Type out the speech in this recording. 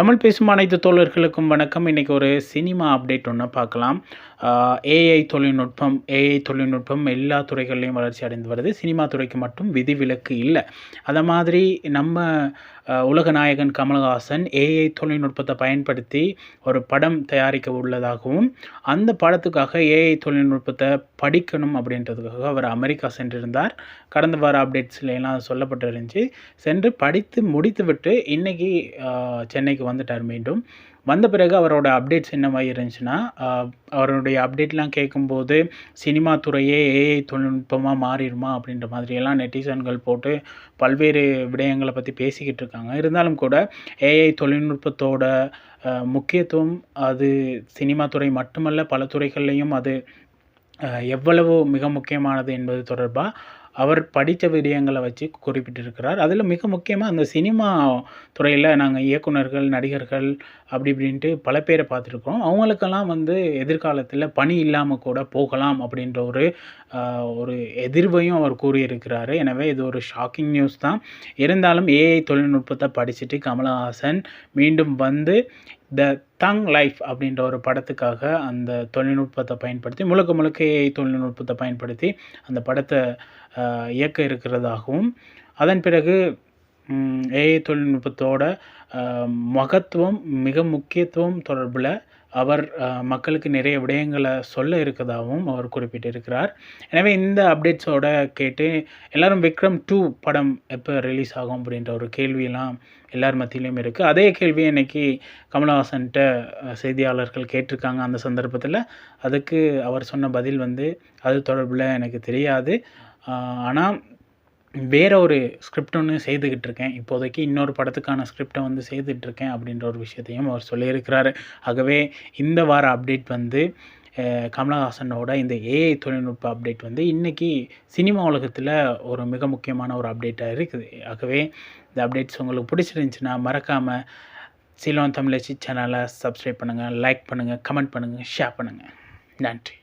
தமிழ் பேசும் அனைத்து தோழர்களுக்கும் வணக்கம். இன்றைக்கி ஒரு சினிமா அப்டேட் ஒன்று பார்க்கலாம் ஏஐ தொழில்நுட்பம் ஏஐ தொழில்நுட்பம் எல்லா துறைகள்லையும் வளர்ச்சி அடைந்து வருது. சினிமா துறைக்கு மட்டும் விதிவிலக்கு இல்லை. அதை மாதிரி நம்ம உலக நாயகன் கமல்ஹாசன் ஏஐ தொழில்நுட்பத்தை பயன்படுத்தி ஒரு படம் தயாரிக்க உள்ளதாகவும் அந்த படத்துக்காக ஏஐ தொழில்நுட்பத்தை படிக்கணும் அப்படின்றதுக்காக அவர் அமெரிக்கா சென்றிருந்தார். கடந்த வார அப்டேட்ஸ்லாம் எல்லாம் சொல்லப்பட்டு இருந்துச்சு சென்று படித்து முடித்துவிட்டு இன்றைக்கி சென்னைக்கு வந்துட்டார் மீண்டும். வந்த பிறகு அவரோட அப்டேட்ஸ் என்ன மாதிரி இருந்துச்சுன்னா அவருடைய அப்டேட்லாம் கேட்கும்போது சினிமா துறையே ஏஐ தொழில்நுட்பமாக மாறிடுமா? அப்படின்ற மாதிரியெல்லாம் நெட்டிசன்கள் போட்டு பல்வேறு விடயங்களை பற்றி பேசிக்கிட்டு இருக்காங்க. இருந்தாலும் கூட ஏஐ தொழில்நுட்பத்தோட முக்கியத்துவம் அது சினிமா துறை மட்டுமல்ல பல துறைகள்லையும் அது எவ்வளவு மிக முக்கியமானது என்பது தொடர்பாக அவர் படித்த விடயங்களை வச்சு குறிப்பிட்டிருக்கிறார். அதில் மிக முக்கியமாக அந்த சினிமா துறையில் நாங்கள் இயக்குனர்கள் நடிகர்கள் அப்படி இப்படின்ட்டு பல பேரை பார்த்துருக்கோம் அவங்களுக்கெல்லாம் வந்து எதிர்காலத்தில் பணி இல்லாமல் கூட போகலாம் அப்படின்ற ஒரு ஒரு எதிர்வையும் அவர் கூறியிருக்கிறாரு. எனவே இது ஒரு ஷாக்கிங் நியூஸ் தான். இருந்தாலும் ஏஐ தொழில்நுட்பத்தை படிச்சுட்டு கமலஹாசன் மீண்டும் வந்து த தங் லைஃப் அப்படின்ற ஒரு படத்துக்காக அந்த தொழில்நுட்பத்தை பயன்படுத்தி முழுக்க முழுக்க ஏஐ தொழில்நுட்பத்தை பயன்படுத்தி அந்த படத்தை இயக்க இருக்கிறதாகவும் அதன் பிறகு ஏஐ தொழில்நுட்பத்தோட மகத்துவம் மிக முக்கியத்துவம் தொடர்பில் அவர் மக்களுக்கு நிறைய விடயங்களை சொல்ல இருக்கதாகவும் அவர் குறிப்பிட்டிருக்கிறார். எனவே இந்த அப்டேட்ஸோட கேட்டு எல்லாரும் விக்ரம் டூ படம் எப்போ ரிலீஸ் ஆகும் அப்படின்ற ஒரு கேள்வியெல்லாம் எல்லார் மத்தியிலையும் இருக்குது அதே கேள்வி இன்றைக்கி கமலஹாசன்கிட்ட செய்தியாளர்கள் கேட்டிருக்காங்க அந்த சந்தர்ப்பத்தில். அதுக்கு அவர் சொன்ன பதில் வந்து அது தொடர்பில் எனக்கு தெரியாது. ஆனால் வேற ஒரு ஸ்கிரிப்ட் ஒன்று செய்துக்கிட்டு இருக்கேன். இப்போதைக்கு இன்னொரு படத்துக்கான ஸ்கிரிப்டை வந்து செய்துட்ருக்கேன் அப்படின்ற ஒரு விஷயத்தையும் அவர் சொல்லியிருக்கிறாரு. ஆகவே இந்த வார அப்டேட் வந்து கமலஹாசனோட இந்த ஏஐ தொழில்நுட்ப அப்டேட் வந்து இன்றைக்கி சினிமா உலகத்தில் ஒரு மிக முக்கியமான ஒரு அப்டேட்டாக இருக்குது. ஆகவே இந்த அப்டேட்ஸ் உங்களுக்கு பிடிச்சிருந்துச்சுன்னா மறக்காமல் சிலோன் தமிழச்சி சேனலை சப்ஸ்கிரைப் பண்ணுங்கள் லைக் பண்ணுங்கள் கமெண்ட் பண்ணுங்கள் ஷேர் பண்ணுங்கள் நன்றி.